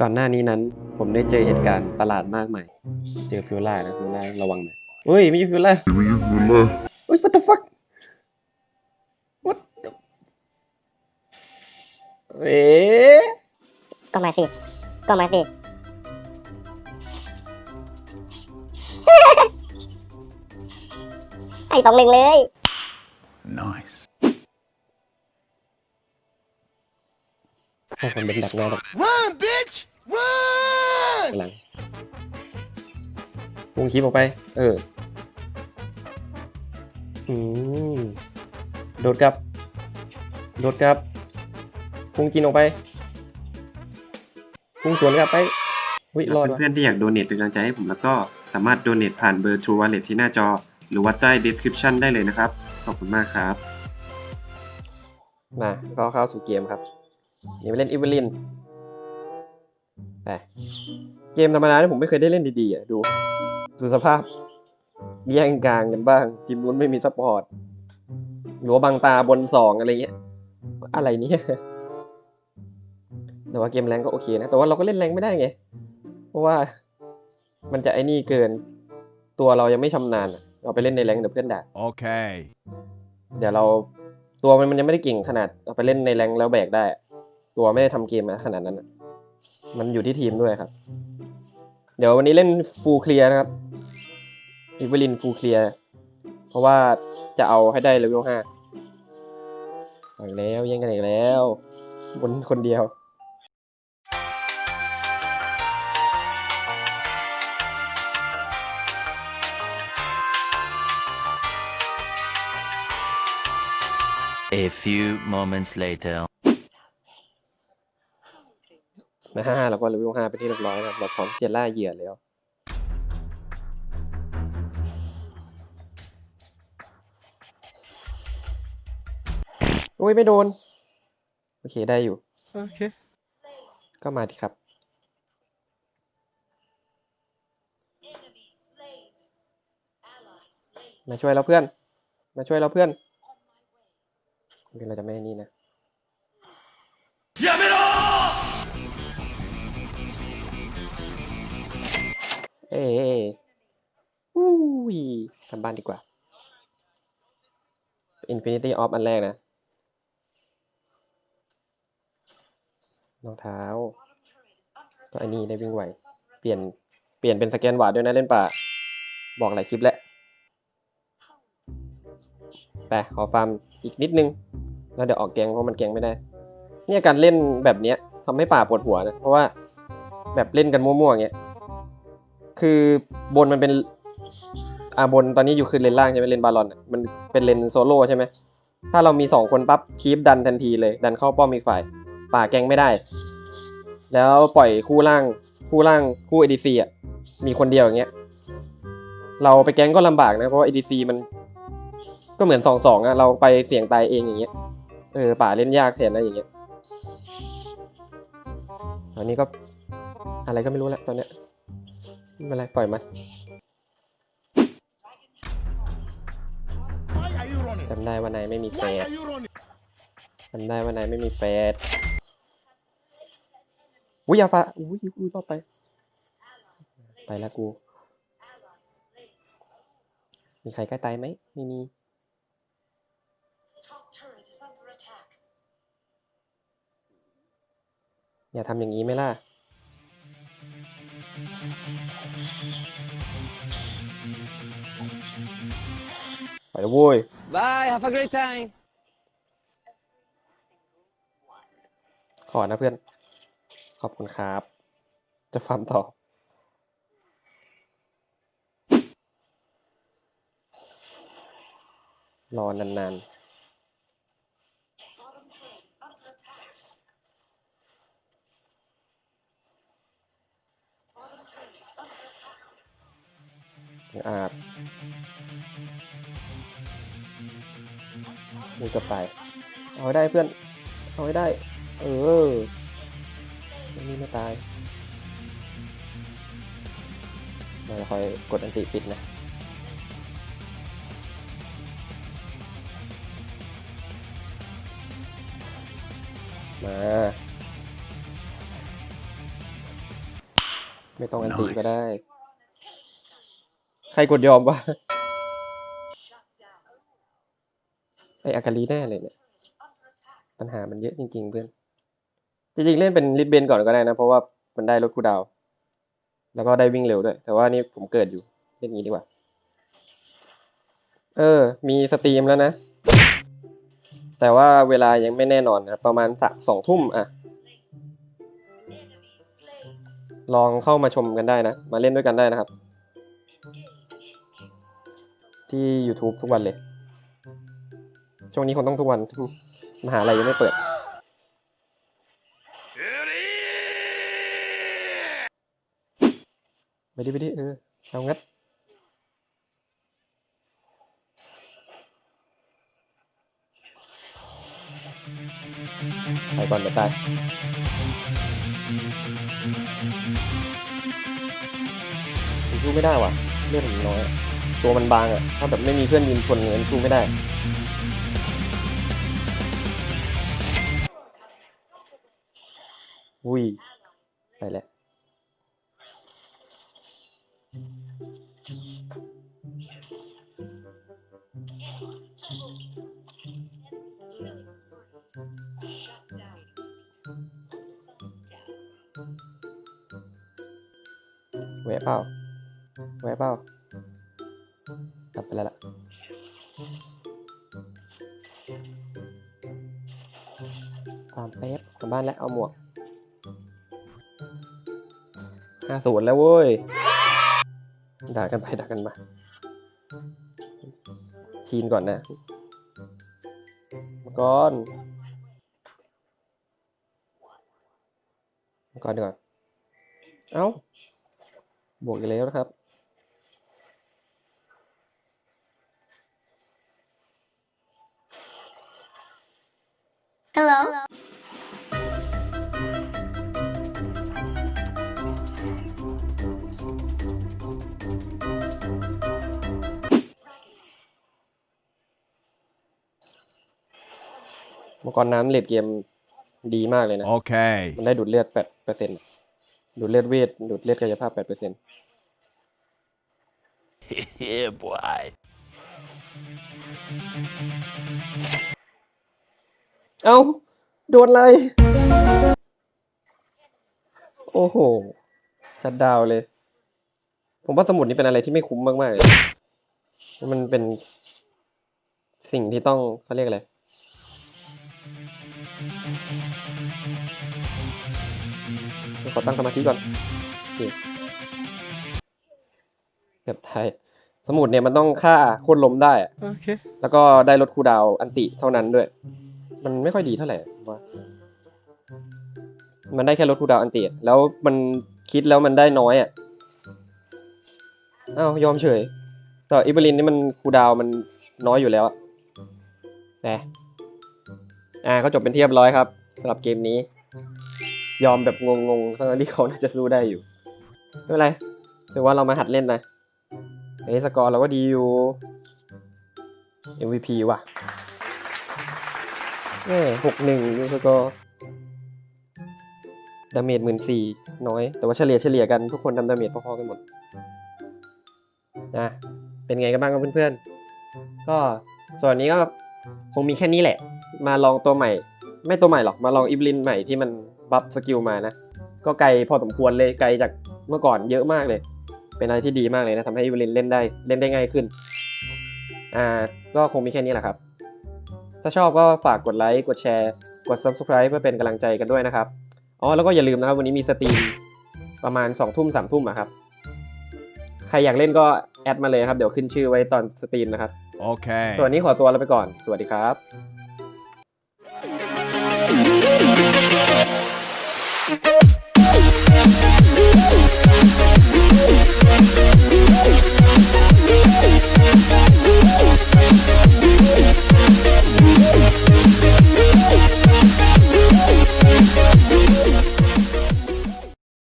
ก่อนหน้านี้นั้น ผมได้เจอเหตุการณ์ประหลาดมากมาย เจอฟิวล่านะฟิวล่าระวังหน่อยเฮ้ยไม่ใช่ฟิวล่าเฮ้ย what the fuck what the เอ๊ะก็มาสิ ก็มาสิ ไอ้สองหนึ่งเลย Nice. ถ้าคนเป็นดักหน้าดัก Run, bitch! Run! หลังวงคลิปออกไป เออ อืม โดดกลับ โดดกลับพุ่งกินออกไปพุ่งสวนกลับไปวิรอดเพื่อนๆที่อยากโดเนทเป็นกำลังใจให้ผมแล้วก็สามารถโดเนทผ่านเบอร์ True Wallet ที่หน้าจอ หรือว่าใต้ description ได้เลยนะครับ ขอบคุณมากครับ มาก็เข้าสู่เกมครับ นี่ไปเล่นอีเวลินไปเกมธรรมดาที่ผมไม่เคยได้เล่นดีๆอะดู ดูสภาพแย่งกลางกันบ้างทีมนู้นไม่มีซัพพอร์ตหรือว่าบังตาบนสองอะไรเงี้ย อะไรเนี่ยแต่ว่าเกมแรงก็โอเคนะ แต่ว่าเราก็เล่นแรงไม่ได้ไง เพราะว่ามันจะไอ้นี่เกิน ตัวเรายังไม่ชำนาญอะเราไปเล่นในแรงเดี๋ยวเพื่อนด่า Okay. เดี๋ยวเราตัวมันมันยังไม่ได้เก่งขนาด เอาไปเล่นในแรงแล้วแบกได้อะ ตัวไม่ได้ทำเกมมาขนาดนั้นมันอยู่ที่ทีมด้วยครับ เดี๋ยววันนี้เล่นฟูลเคลียร์นะครับอีเวลินฟูลเคลียร์เพราะว่าจะเอาให้ได้เลเวลห้าอีกแล้วย่งกันอีกแล้วบนคนเดียว A few moments later. นะฮะเราก็เลเวลห้าไปนที่เรียบร้อยนะครับเราพร้อมที่จะล่าเหยื่อแล้วโอ้ยไม่โดน โอเคได้อยู่ Okay. ก็มาดิครับ มาช่วยเราเพื่อน มาช่วยเราเพื่อนโอเคเราจะไม่นี่นะเอ้ยอุ้ ยทำบ้านดีกว่า Infinity of อันแรกนะรองเท้าก็อันนี้ได้วิ่งไหว เปลี่ยน เปลี่ยนเป็นสแกนวาดด้วยนะเล่นป่า บอกหลายคลิปแล้วไปขอฟาร์มอีกนิดนึง แล้วเดี๋ยวออกแกงเพราะมันแกงไม่ได้ เนี่ยการเล่นแบบเนี้ยทำให้ป่าปวดหัวนะ เพราะว่าแบบเล่นกันมั่วๆเงี้ย คือบนมันเป็นอ่าบนตอนนี้อยู่คือเลนล่างใช่ไหมเลนบาลอนมันเป็นเลนโซโล่ใช่ไหมถ้าเรามีสองคนปั๊บคีปดันทันทีเลย ดันเข้าป้อมอีกฝ่าย ป่าแกงไม่ได้ แล้วปล่อยคู่ล่างคู่ล่างคู่ ADC อะมีคนเดียวอย่างเงี้ยเราไปแก๊งก็ลำบากนะเพราะว่า ADC มัน ก็เหมือนสองสองอะเราไปเสี่ยงตายเองอย่างเงี้ยเออป่าเล่นยากแทนนะอย่างเงี้ยตอนนี้ก็อะไรก็ไม่รู้แล้วตอนเนี้ย ไม่เป็นไรปล่อยมันจำได้ว่านายไม่มีแฟดจำได้ว่านายไม่มีแฟดอุ้ยอยาฟาอุ้ยอุ้ยรอดไป ไปแล้วกู มีใครใกล้ตายไหมไม่มีอย่าทำอย่างนี้ไหมล่ะ ไปแล้วโว้ย Bye, have a great time. ขอนะเพื่อน ขอบคุณครับ จะฟาร์มต่อ รอนานๆ อาบมึงจะไป เอาให้ได้เพื่อน เอาให้ได้ เออไม่นี่ไม่ตายเราจะคอยกดอันติปิดนะมาไม่ต้องอันติก็ได้ ใครกดยอมวะไออากาลีแน่เลยเนี่ยปัญหามันเยอะจริง ๆ เพื่อน จริงๆ เล่นเป็นลิดเบนก่อนก็ได้นะ เพราะว่ามันได้ลดคูดาว แล้วก็ได้วิ่งเร็วด้วย แต่ว่านี่ผมเกิดอยู่ เล่นงี้ดีกว่า เออ มีสตรีมแล้วนะ แต่ว่าเวลายังไม่แน่นอนนะประมาณสักสองทุ่มอะ ลองเข้ามาชมกันได้นะ มาเล่นด้วยกันได้นะครับ ที่ YouTube ทุกวันเลย ช่วงนี้คนต้องทุกวันมหาลัยยังไม่เปิด ไปดิไปดิเออเอางัดไปก่อนเดี๋ยวตาย สู้ไม่ได้ว่ะเลือดผมน้อย ตัวมันบางอะ ถ้าแบบไม่มีเพื่อนยืนชนเงินสู้ไม่ได้ อุ้ย ไปแล้วแวะเปล่า แวะเปล่ากลับไปแล้วล่ะตามเป๊บกลับบ้านแล้วเอาหมวกห้าศูนย์แล้วเว้ย ด่ากันไปด่ากันมา ชีนก่อนนะมังก่อนมังก่อนดีกว่า เอ้า บวกอีกแล้วนะครับ Hello มังกรน้ำเลดเกมดีมากเลยนะ Okay. มันได้ดูดเลือดแปดเปอร์เซ็นต์ดูดเลือดเวท ดูดเลือดกายภาพแปดเปอร์เซ็นต์ yeah, boy. เอ้า โดนอะไร โอ้โห ชัดดาวน์เลย ผมว่าสมุดนี้เป็นอะไรที่ไม่คุ้มมากๆเลยมันเป็นสิ่งที่ต้องเขาเรียกอะไรเดี๋ยวขอตั้งสมาธิก่อนโอเคเกือบไทยสมุดเนี่ยมันต้องฆ่าโคนล้มได้อะ Okay. แล้วก็ได้ลดคูลดาวน์อันติเท่านั้นด้วย มันไม่ค่อยดีเท่าไหร่มว่ามันได้แค่ลดคูดาวอันติอะแล้วมันคิดแล้วมันได้น้อยอะอ้าวยอมเฉยแต่อิบลินนี่มันคูดาวมันน้อยอยู่แล้วอะแหมอ่าก็จบเป็นที่เรียบร้อยครับสำหรับเกมนี้ ยอมแบบงงๆทั้งที่เขาน่าจะสู้ได้อยู่ไม่เป็นไรถือว่าเรามาหัดเล่นนะเอสกอร์เราก็ดีอยู่ MVP ว่ะ เอ้หกหนึ่งดูสกอร์ดาเมจหมื่นสี่น้อย แต่ว่าเฉลี่ยเฉลี่ยกันทุกคนทำดาเมจพอๆกันหมดนะเป็นไงกันบ้างครับเพื่อนๆ ก็ส่วนนี้ก็คงมีแค่นี้แหละ มาลองตัวใหม่ ไม่ตัวใหม่หรอกมาลองอิบลินใหม่ที่มันบัฟสกิลมานะ ก็ไกลพอสมควรเลยไกลจากเมื่อก่อนเยอะมากเลย เป็นอะไรที่ดีมากเลยนะทำให้อิบลินเล่นได้เล่นได้ง่ายขึ้นอ่าก็คงมีแค่นี้แหละครับ ถ้าชอบก็ฝากกดไลค์ กดแชร์ กด subscribe เพื่อเป็นกำลังใจกันด้วยนะครับ อ๋อ แล้วก็อย่าลืมนะครับ วันนี้มีสตรีมประมาณ2องทุ่มสามทุ่มอะครับ ใครอยากเล่นก็แอดมาเลยครับ เดี๋ยวขึ้นชื่อไว้ตอนสตรีมนะครับ Okay. ส่วนวันนี้ขอตัวลาไปก่อน สวัสดีครับ